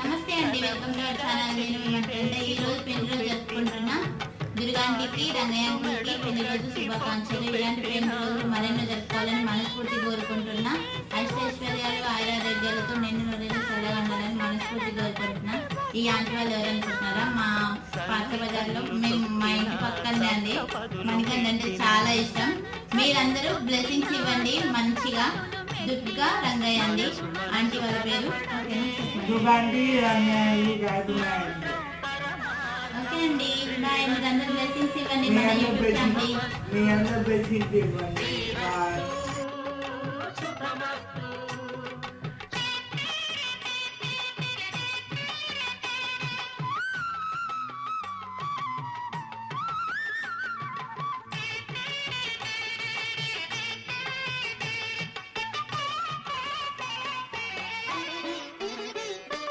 నమస్తే అండి welcome to our channel. నేను మీ ఫ్రెండ్ ఈ రోజు పెళ్ళి రోజు జరుపుకుంటున్నా. దుర్గాంటికి రంగయ్యకి పెళ్ళి రోజు శుభాకాంక్షలు. ఇలాంటి పెళ్ళి రోజులు మరెన్నో జరుపుకోవాలని మనస్ఫూర్తి కోరుకుంటున్నా. అష్టైశ్వర్యాలు ఆయురారోగ్యాలతో నిండు రోజు చల్లగా ఉండాలని మనస్ఫూర్తి కోరుకుంటున్నా. ఈ ఆంటీ వాళ్ళు ఎవరనుకుంటున్నారా మా పాత బజార్లో మేము మా ఇంటి పక్కనే అండి. మనకంటే అంటే చాలా ఇష్టం. మీరందరూ బ్లెస్సింగ్స్ ఇవ్వండి. మంచిగా దుర్గా రంగయ్య అండి. ఆంటీ దుకాణి అన్నయ్య కాదు ఓకే అండి. బాయ్. మీరు అందరూ బ్లెస్సింగ్స్ ఇవ్వండి. మీ అందరు ఇవ్వండి.